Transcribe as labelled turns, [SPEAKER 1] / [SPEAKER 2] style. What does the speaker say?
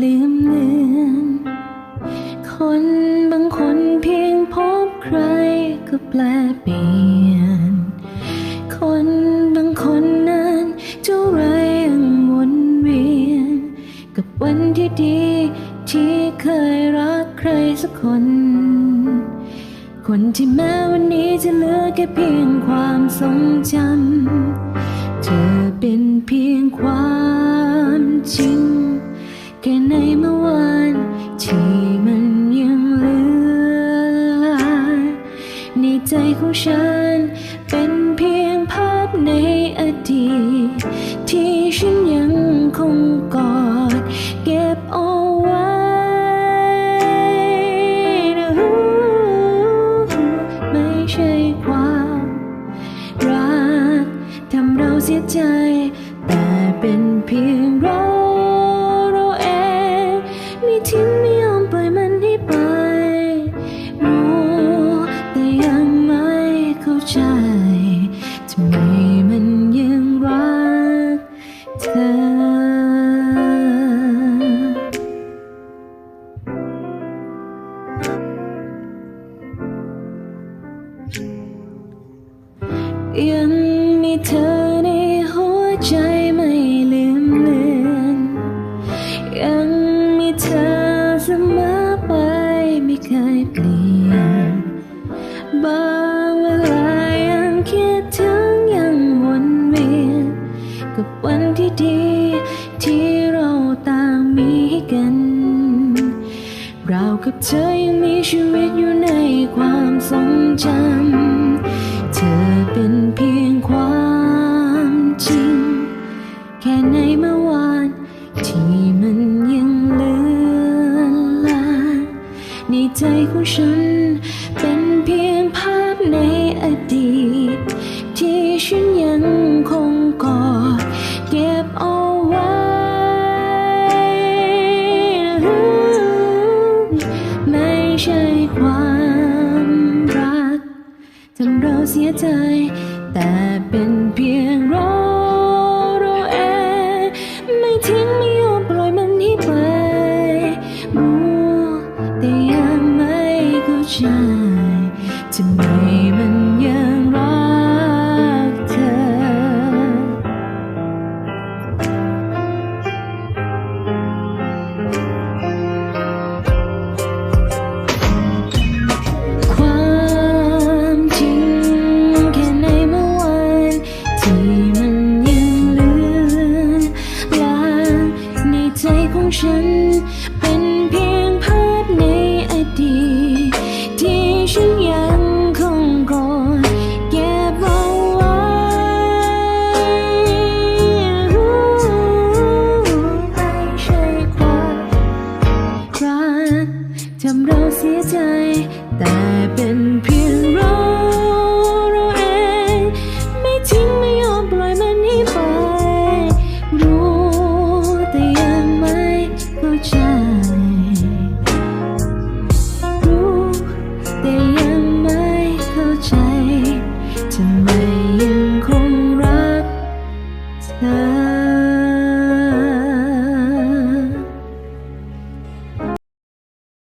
[SPEAKER 1] ลืมเลือนคนบางคนเพียงพบใครก็แปลเปลี่ยน คนบางคนนั้นจะไรยังวนเวียน กับวันที่ดี ที่เคยรักใครสักคน คนที่แม้วันนี้จะเหลือแค่เพียงความทรงจำเธอเป็นเพียงความ ในใจของฉัน เป็นเพียงภาพในอดีต ที่ฉันยังคงกอด เก็บเอาไว้ไม่ใช่ความรักทำเราเสียใจ แต่เป็นเพียงเรา ใจทำไมมันยังรักเธอยังมีเธอในหัวใจไม่ลืมเลือนยังมีเธอเสมอไปไม่เคยเปลี่ยน กับวันที่ดี ที่เราต่างมีให้กัน เรากับเธอยังมีชีวิตอยู่ในความทรงจำเธอเป็นเพียงความจริง แค่ในเมื่อวานที่มันยังเลือนลายในใจของฉัน เป็นเพียงภาพในอดีต ที่ฉัน ความรักทำเราเสียใจ แต่เป็นเพียงเราเราเองไม่ทิ้งไม่ยอมปล่อยมันให้ไปรู้แต่ยังไม่เข้าใจ ทำเราเสียใจ แต่เป็นเพียงเราเราเอง ไม่ทิ้งไม่ยอมปล่อยมันให้ไป รู้แต่ยังไม่เข้าใจ รู้แต่ยังไม่เข้าใจทำไมยังคงรักเธอ